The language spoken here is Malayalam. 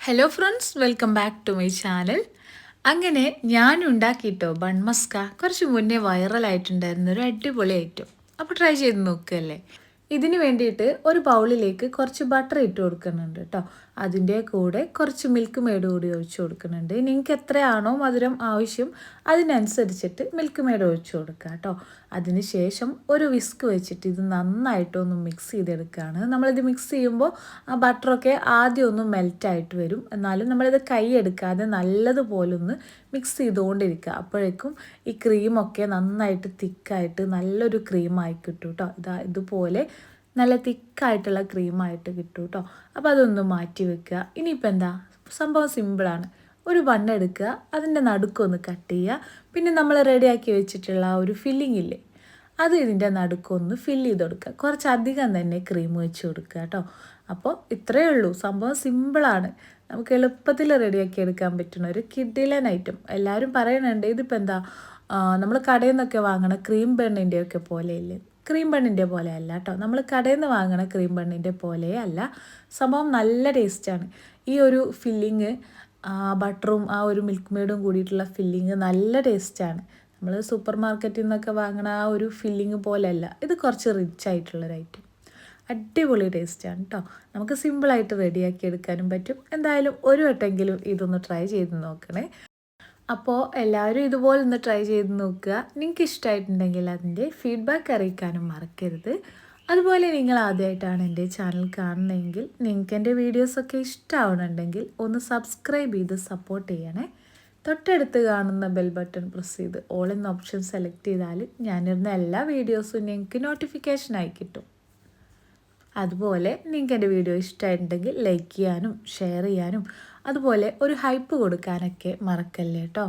Hello friends welcome back to my channel അങ്ങനെ ഞാൻ ഉണ്ടാക്കിയിട്ടോ ബൺമസ്ക കുറച്ച് മുന്നേ വൈറലായിട്ടുണ്ടായിരുന്ന ഒരു അടിപൊളി ഐറ്റം അപ്പോൾ ട്രൈ ചെയ്ത് നോക്കുകയല്ലേ ഇതിന് വേണ്ടിയിട്ട് ഒരു ബൗളിലേക്ക് കുറച്ച് ബട്ടർ ഇട്ട് കൊടുക്കുന്നുണ്ട് കേട്ടോ അതിന്റെ കൂടെ കുറച്ച് മിൽക്ക് മേഡ് കൂടി ഒഴിച്ചു കൊടുക്കുന്നുണ്ട്. നിങ്ങൾക്ക് എത്രയാണോ മധുരം ആവശ്യം അതിനനുസരിച്ചിട്ട് മിൽക്ക് മേഡ് ഒഴിച്ചു കൊടുക്കുക കേട്ടോ അതിന് ശേഷം ഒരു വിസ്ക് വെച്ചിട്ട് ഇത് നന്നായിട്ടൊന്ന് മിക്സ് ചെയ്തെടുക്കുകയാണ്. നമ്മളിത് മിക്സ് ചെയ്യുമ്പോൾ ആ ബട്ടറൊക്കെ ആദ്യം ഒന്ന് മെൽറ്റായിട്ട് വരും. എന്നാലും നമ്മളിത് കൈ എടുക്കാതെ നല്ലതുപോലെ ഒന്ന് മിക്സ് ചെയ്തുകൊണ്ടിരിക്കുക. അപ്പോഴേക്കും ഈ ക്രീമൊക്കെ നന്നായിട്ട് തിക്കായിട്ട് നല്ലൊരു ക്രീമായി കിട്ടും കേട്ടോ ഇതാ ഇതുപോലെ നല്ല തിക്കായിട്ടുള്ള ക്രീമായിട്ട് കിട്ടും കേട്ടോ അപ്പോൾ അതൊന്ന് മാറ്റി വെക്കുക. ഇനിയിപ്പോൾ എന്താ? സംഭവം സിമ്പിളാണ്. ഒരു ബണ്ണ് എടുക്കുക അതിന്റെ നടുക്കൊന്ന് കട്ട് ചെയ്യുക. പിന്നെ നമ്മൾ റെഡിയാക്കി വെച്ചിട്ടുള്ള ഒരു ഫില്ലിംഗ് ഇല്ലേ? അത് ഇതിന്റെ നടുക്കൊന്ന് ഫില്ല് ചെയ്ത് കൊടുക്കുക. കുറച്ചധികം തന്നെ ക്രീം വെച്ച് കൊടുക്കുക കേട്ടോ. അപ്പോൾ ഇത്രയേ ഉള്ളൂ. സംഭവം സിമ്പിളാണ് നമുക്ക് എളുപ്പത്തിൽ റെഡിയാക്കി എടുക്കാൻ പറ്റുന്ന ഒരു കിഡിലൻ ഐറ്റം എല്ലാവരും പറയണുണ്ട് ഇതിപ്പോൾ എന്താ നമ്മൾ കടയിൽ നിന്നൊക്കെ വാങ്ങണ ക്രീം ബണ്ണിന്റെയൊക്കെ പോലെയില്ലേ? ക്രീം ബണ്ണിന്റെ പോലെ അല്ല കേട്ടോ. നമ്മൾ കടയിൽ നിന്ന് വാങ്ങണ ക്രീം ബണ്ണിന്റെ പോലെ അല്ല. സംഭവം നല്ല ടേസ്റ്റാണ് ഈ ഒരു ഫില്ലിങ് ബട്ടറും ആ ഒരു മിൽക്ക് മെയ്ഡും കൂടിയിട്ടുള്ള ഫില്ലിങ് നല്ല ടേസ്റ്റാണ് നമ്മൾ സൂപ്പർ മാർക്കറ്റിൽ നിന്നൊക്കെ വാങ്ങണ ആ ഒരു ഫില്ലിങ് പോലെയല്ല ഇത് കുറച്ച് റിച്ച് ആയിട്ടുള്ളൊരു ഐറ്റം അടിപൊളി ടേസ്റ്റാണ് കേട്ടോ നമുക്ക് സിമ്പിളായിട്ട് റെഡിയാക്കി എടുക്കാനും പറ്റും. എന്തായാലും ഒരു വട്ടമെങ്കിലും ഇതൊന്ന് ട്രൈ ചെയ്ത് നോക്കണേ. അപ്പോൾ എല്ലാവരും ഇതുപോലെ ഒന്ന് ട്രൈ ചെയ്ത് നോക്കുക. നിങ്ങൾക്ക് ഇഷ്ടമായിട്ടുണ്ടെങ്കിൽ അതിന്റെ ഫീഡ്ബാക്ക് അറിയിക്കാനും മറക്കരുത്. അതുപോലെ നിങ്ങൾ ആദ്യമായിട്ടാണ് എന്റെ ചാനൽ കാണുന്നതെങ്കിൽ നിങ്ങൾക്ക് എന്റെ വീഡിയോസൊക്കെ ഇഷ്ടമാവണമെങ്കിൽ ഒന്ന് സബ്സ്ക്രൈബ് ചെയ്ത് സപ്പോർട്ട് ചെയ്യണേ. തൊട്ടടുത്ത് കാണുന്ന ബെൽ ബട്ടൺ പ്രസ് ചെയ്ത് ഓൾ എന്ന ഓപ്ഷൻ സെലക്ട് ചെയ്താൽ ഞാനിരുന്ന എല്ലാ വീഡിയോസും നിങ്ങൾക്ക് നോട്ടിഫിക്കേഷനായി കിട്ടും. അതുപോലെ നിങ്ങൾക്ക് എന്റെ വീഡിയോ ഇഷ്ടമായിട്ടുണ്ടെങ്കിൽ ലൈക്ക് ചെയ്യാനും ഷെയർ ചെയ്യാനും അതുപോലെ ഒരു ഹൈപ്പ് കൊടുക്കാനൊക്കെ മറക്കല്ലേ കേട്ടോ